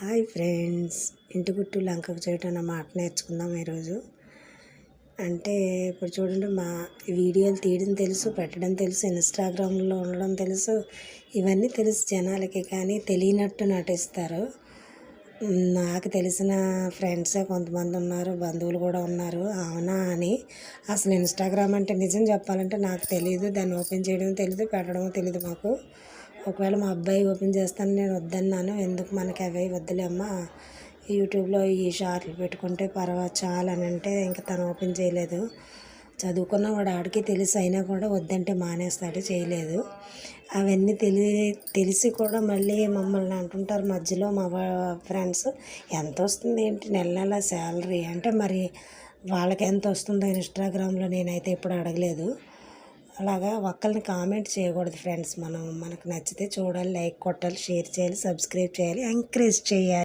Hi friends. ఇంటి గుట్టు లంకకు చేయటం అన్న మాట నేర్చుకుందాం ఈరోజు. అంటే ఇప్పుడు చూడండి మా వీడియోలు తీయడం తెలుసు పెట్టడం తెలుసు ఇన్స్టాగ్రామ్లో ఉండడం తెలుసు. ఇవన్నీ తెలుసు జనాలకి కానీ తెలియనట్టు నటిస్తారు. నాకు తెలిసిన ఫ్రెండ్సే కొంతమంది ఉన్నారు బంధువులు కూడా ఉన్నారు. అవునా అని. అసలు ఇన్స్టాగ్రామ్ అంటే నిజం చెప్పాలంటే నాకు తెలియదు దాన్ని ఓపెన్ చేయడం తెలియదు పెట్టడం తెలియదు మాకు. ఒకవేళ మా అబ్బాయి ఓపెన్ చేస్తాను నేను వద్దన్నాను. ఎందుకు మనకి అవి వద్దులేమ్మా యూట్యూబ్లో ఈ షార్ట్లు పెట్టుకుంటే పర్వా చాలా అని అంటే ఇంకా తను ఓపెన్ చేయలేదు. చదువుకున్న వాడు ఆడికి తెలిసి అయినా కూడా వద్దంటే మానేస్తాడు చేయలేదు. అవన్నీ తెలి తెలిసి కూడా మళ్ళీ మమ్మల్ని అంటుంటారు మధ్యలో మా ఫ్రెండ్స్. ఎంత వస్తుంది ఏంటి? నెల నెల శాలరీ. అంటే మరి వాళ్ళకి ఎంత వస్తుందో ఇన్స్టాగ్రామ్లో నేనైతే ఇప్పుడు అడగలేదు. అలాగా ఒక్కరిని కామెంట్ చేయకూడదు ఫ్రెండ్స్. మనం మనకు నచ్చితే చూడాలి లైక్ కొట్టాలి షేర్ చేయాలి సబ్స్క్రైబ్ చేయాలి ఎంకరేజ్ చేయాలి.